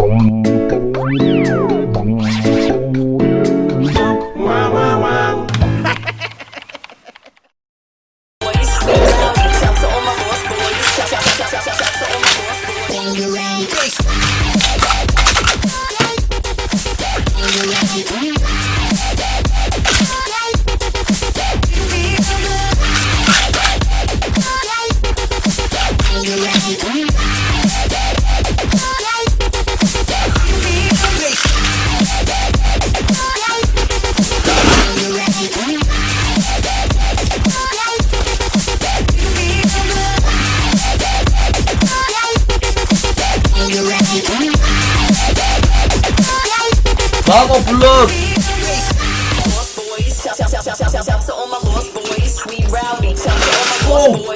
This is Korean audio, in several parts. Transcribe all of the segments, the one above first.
Música dope look. Oh.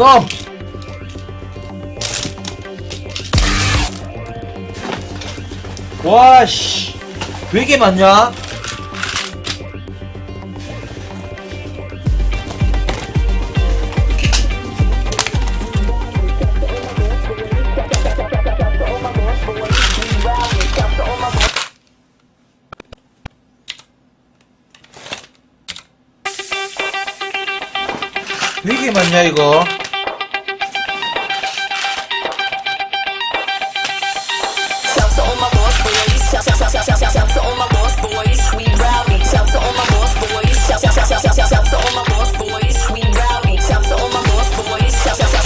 껌! 와씨 되게 많냐? 되게 많냐 이거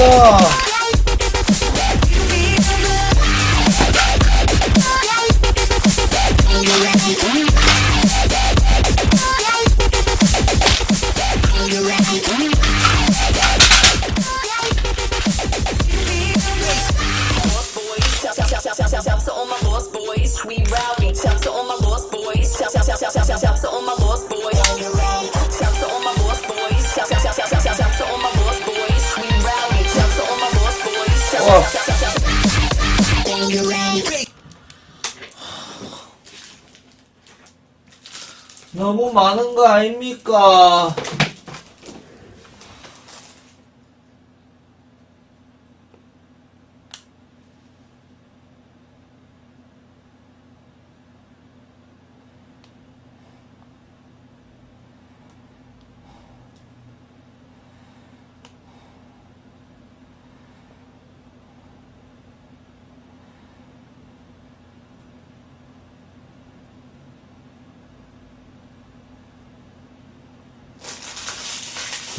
감사합니다. 너무 많은 거 아닙니까?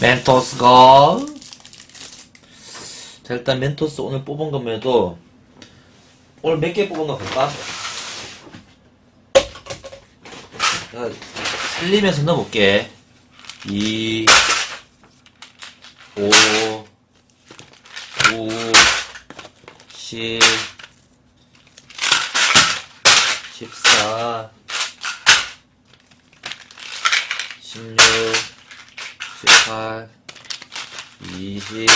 멘토스가 자 일단 멘토스 오늘 뽑은 것만해도 오늘 몇 개 뽑은 거 볼까? 자, 살리면서 넣어볼게 2 5 9 10 16, 18,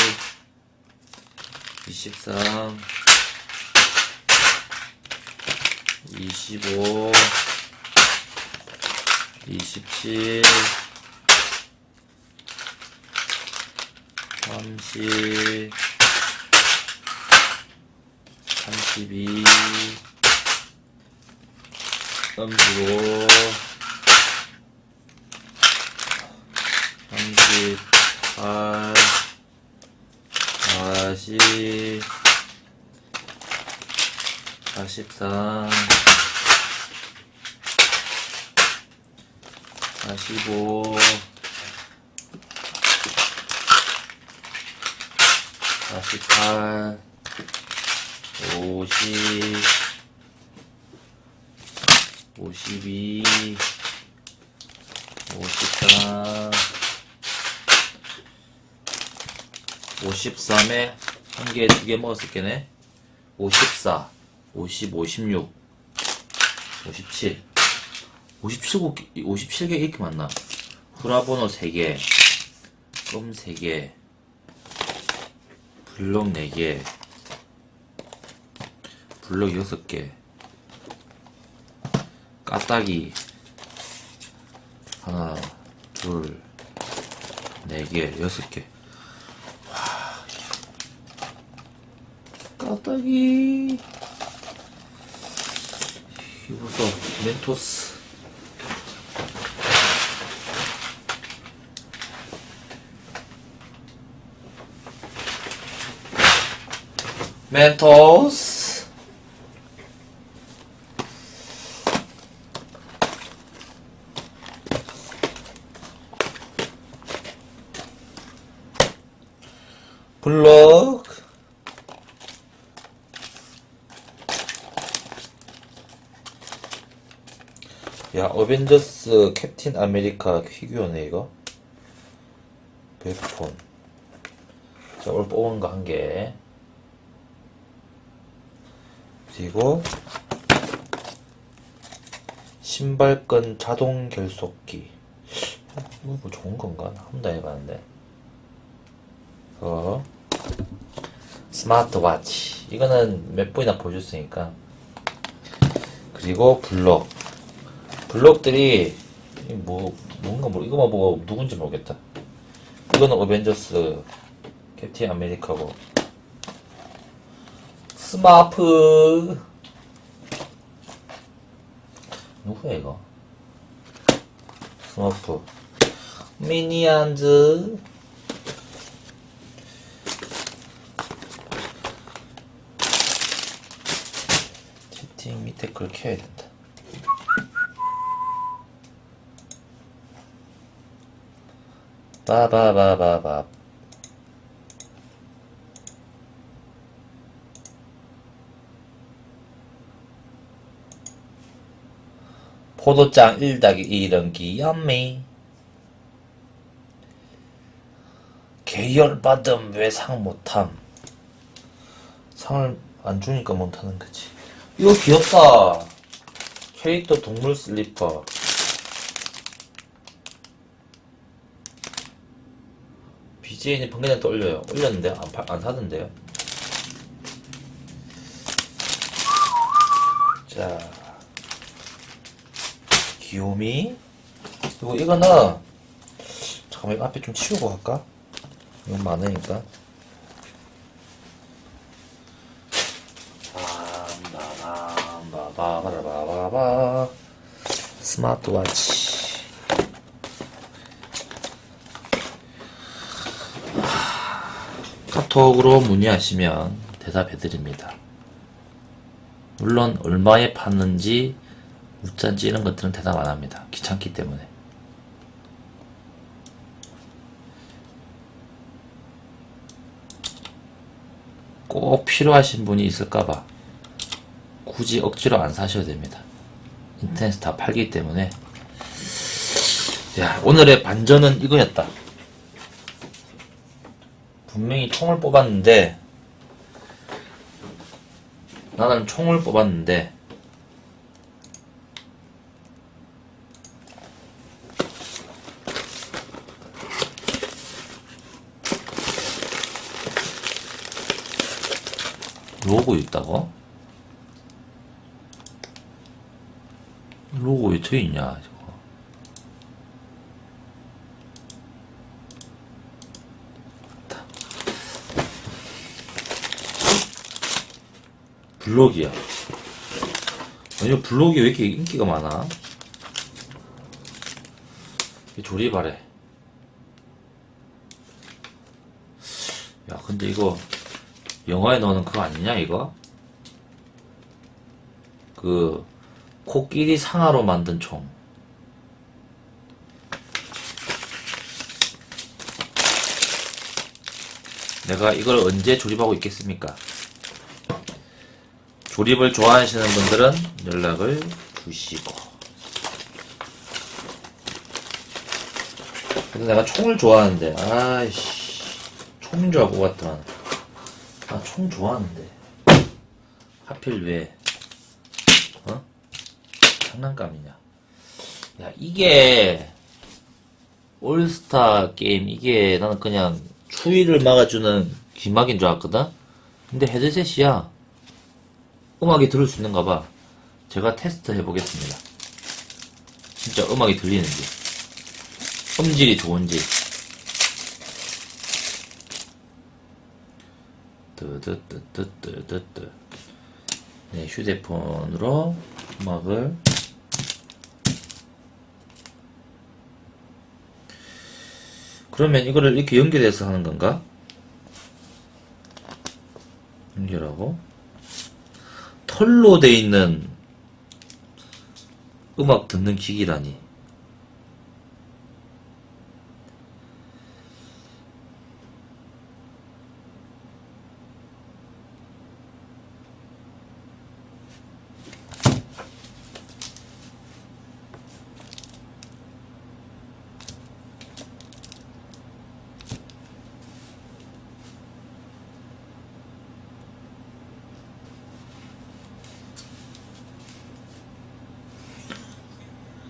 20, 23, 25, 27, 30, 32, 35, 40, 43, 45, 48, 50, 52, 53, 53에 한 개, 두 개 먹었을 게네. 54, 50, 56, 57, 57개, 57개 이렇게 많나? 후라번호 3개, 껌 3개, 블럭 4개, 블럭 6개, 까딱이 하나, 둘, 네 개, 여섯 개. 까딱이. 이거 보소, 멘토스. 멘토스. 블럭. 야, 어벤져스 캡틴 아메리카 피규어네, 이거. 백폰. 자, 오늘 뽑은 거 한 개. 그리고, 신발끈 자동 결속기. 어, 이거 뭐 좋은 건가? 한 번도 안 해봤는데. 어. 스마트워치. 이거는 몇 번이나 보여줬으니까. 그리고 블록. 블록들이 이뭐 뭔가 모르 이거만 보고 누군지 모르겠다. 이거는 어벤져스 캡틴 아메리카고 스마프 누구야 이거? 스마프 미니언즈 채팅 밑에 걸 켜야 된다. 빠바바바바. 포도짱 1닭이 이런기 얌미 계열받음 왜 상 못함. 상을 안 주니까 못하는 거지. 이거 귀엽다. 캐릭터 동물 슬리퍼 BJ는 방금 전에 또 올려요. 올렸는데 안, 파, 안 사던데요. 자, 귀요미. 그리고 이거는 잠깐만 이거 앞에 좀 치우고 갈까? 이건 많으니까. 스마트워치. 카톡으로 문의하시면 대답해 드립니다. 물론 얼마에 팠는지 묻잔지 이런 것들은 대답 안 합니다. 귀찮기 때문에. 꼭 필요하신 분이 있을까봐 굳이 억지로 안 사셔도 됩니다. 인터넷에 다 팔기 때문에. 야, 오늘의 반전은 이거였다. 분명히 총을 뽑았는데 나는 총을 뽑았는데 로고 있다고? 로고 왜 트여 있냐? 블록이야. 아니, 블록이 왜 이렇게 인기가 많아? 이 조립하래. 야, 근데 이거, 영화에 나오는 그거 아니냐, 이거? 그, 코끼리 상아로 만든 총. 내가 이걸 언제 조립하고 있겠습니까? 조립을 좋아하시는 분들은 연락을 주시고. 근데 내가 총을 좋아하는데, 아이씨. 총인 줄 알고 갔더만. 아, 총 좋아하는데. 하필 왜, 어? 장난감이냐. 야, 이게, 올스타 게임, 이게 나는 그냥 추위를 막아주는 기막인 줄 알았거든? 근데 헤드셋이야. 음악이 들을 수 있는가 봐. 제가 테스트 해보겠습니다. 진짜 음악이 들리는지. 음질이 좋은지. 뜨뜨뜨뜨뜨뜨. 네, 휴대폰으로 음악을 그러면 이거를 이렇게 연결해서 하는 건가? 연결하고 털로 돼 있는 음악 듣는 기기라니.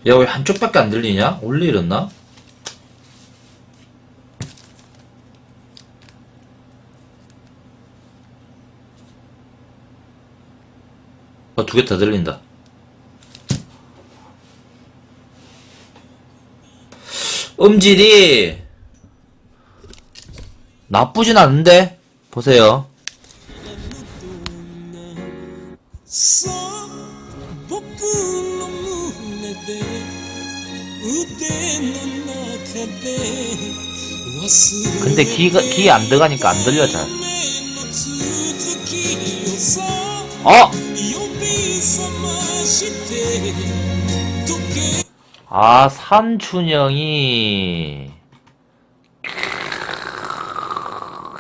야, 왜 한쪽밖에 안 들리냐? 원래 이랬나? 어, 두개 다 들린다. 음질이 나쁘진 않은데? 보세요. 근데 귀가 귀안 들어가니까 안 들려 잘. 어? 어? 아, 아 산춘영이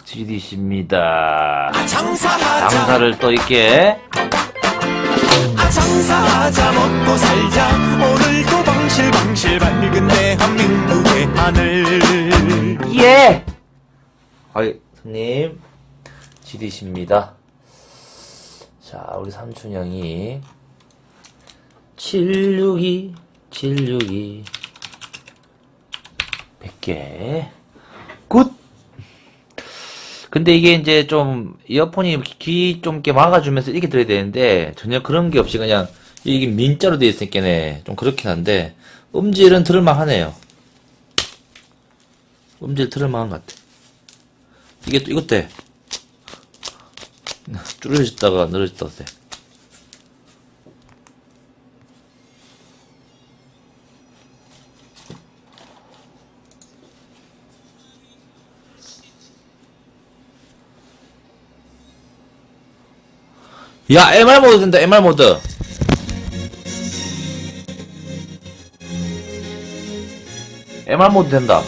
지디십니다. 장사를 또 이렇게 장사하자 먹고 살자 오늘도 방실방실 밝은 대한민국의 하늘 예. 아이 손님 지리십니다. 자, 우리 삼춘영이 762 762 100개 굿. 근데 이게 이제 좀 이어폰이 귀좀 이렇게 막아주면서 이렇게 들어야 되는데 전혀 그런 게 없이 그냥 이게 민자로 되어 있으니까네 좀 그렇긴 한데 음질은 들을만 하네요. 음질 들을만한 것 같아. 이게 또 이것 때 줄여졌다가 늘어졌다가 야, MR 모드 된다, MR 모드. MR 모드 된다.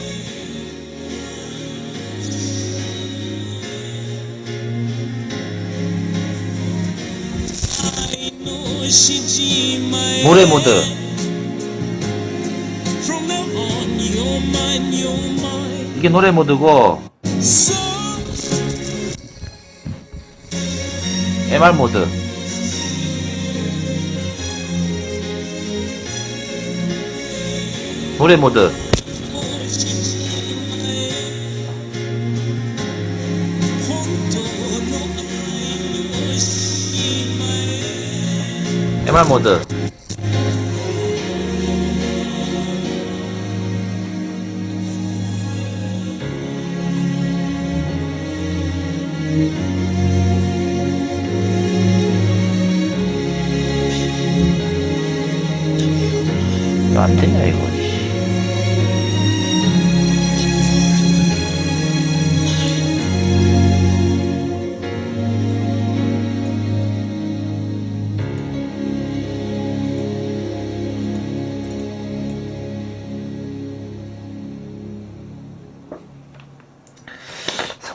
노래 모드. 이게 노래 모드고, MR 모드. 노래 모드. MR 모드.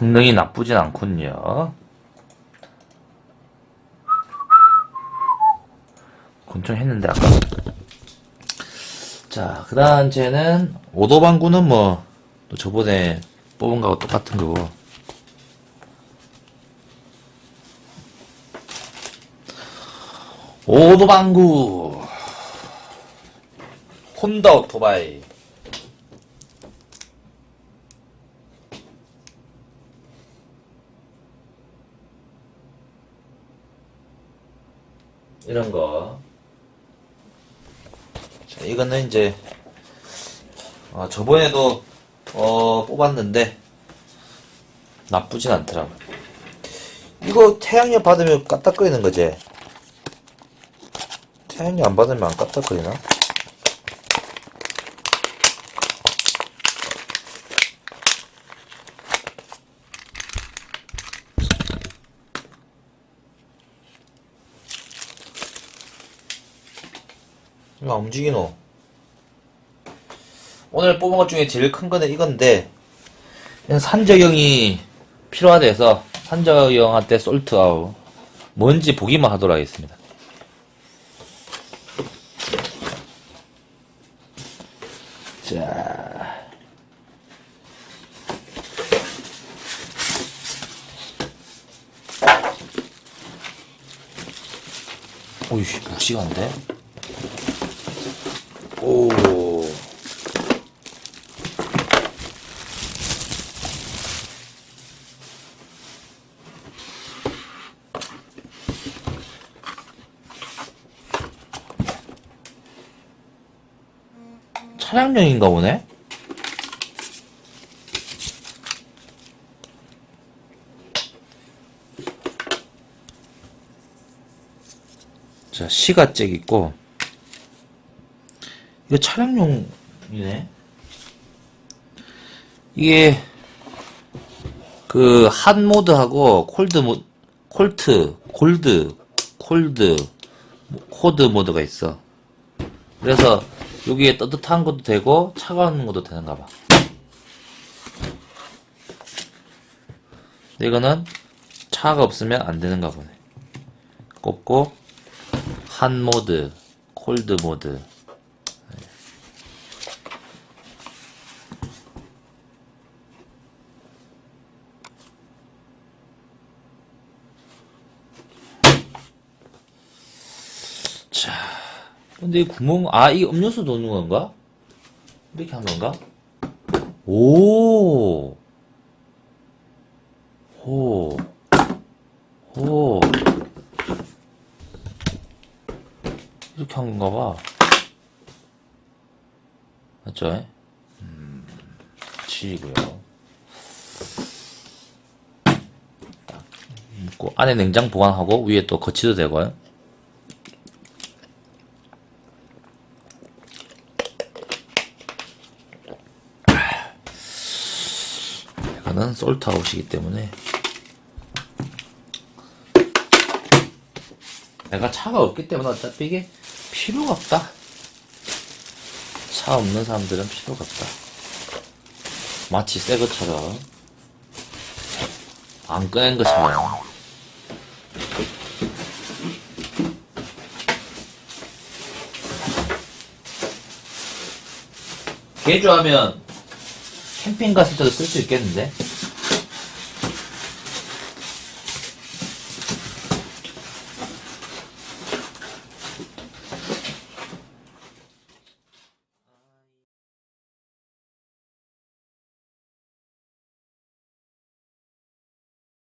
성능이 나쁘진 않군요. 곤청했는데 아까. 자, 그 다음 쟤는 오도방구는 뭐, 또 저번에 뽑은 거하고 똑같은 거고. 오도방구. 혼다 오토바이. 이런 거. 자, 이거는 이제, 어, 저번에도, 어, 뽑았는데, 나쁘진 않더라고. 이거 태양열 받으면 까딱거리는 거지? 태양열 안 받으면 안 까딱거리나? 이거 안 움직이노? 오늘 뽑은 것 중에 제일 큰 거는 이건데, 산저경이 필요하대서 산저경한테 솔트아웃 뭔지 보기만 하도록 하겠습니다. 자. 오이, 묵직한데? 오. 차량용인가 보네? 자, 시가잭 있고, 이거 차량용이네? 이게, 그, 한 모드하고, 콜드 모, 콜트, 골드, 콜드, 코드 모드가 있어. 그래서, 여기에 따뜻한 것도 되고, 차가운 것도 되는가 봐. 이거는, 차가 없으면 안 되는가 보네. 꼽고, 한 모드, 콜드 모드. 자, 근데 이 구멍, 아, 이 음료수 넣는 건가? 이렇게 하는 건가? 오, 호, 호. 이렇게 한 건가 봐. 맞죠? 음, 치이고요. 딱 묶고 안에 냉장 보관하고 위에 또 거치도 되고요. 이거는 솔트아웃이기 때문에 내가 차가 없기 때문에 어차피 이게 필요가 없다. 차 없는 사람들은 필요가 없다. 마치 새 것처럼 안 꺼낸 것처럼 개조하면 캠핑 갔을 때도 쓸 수 있겠는데?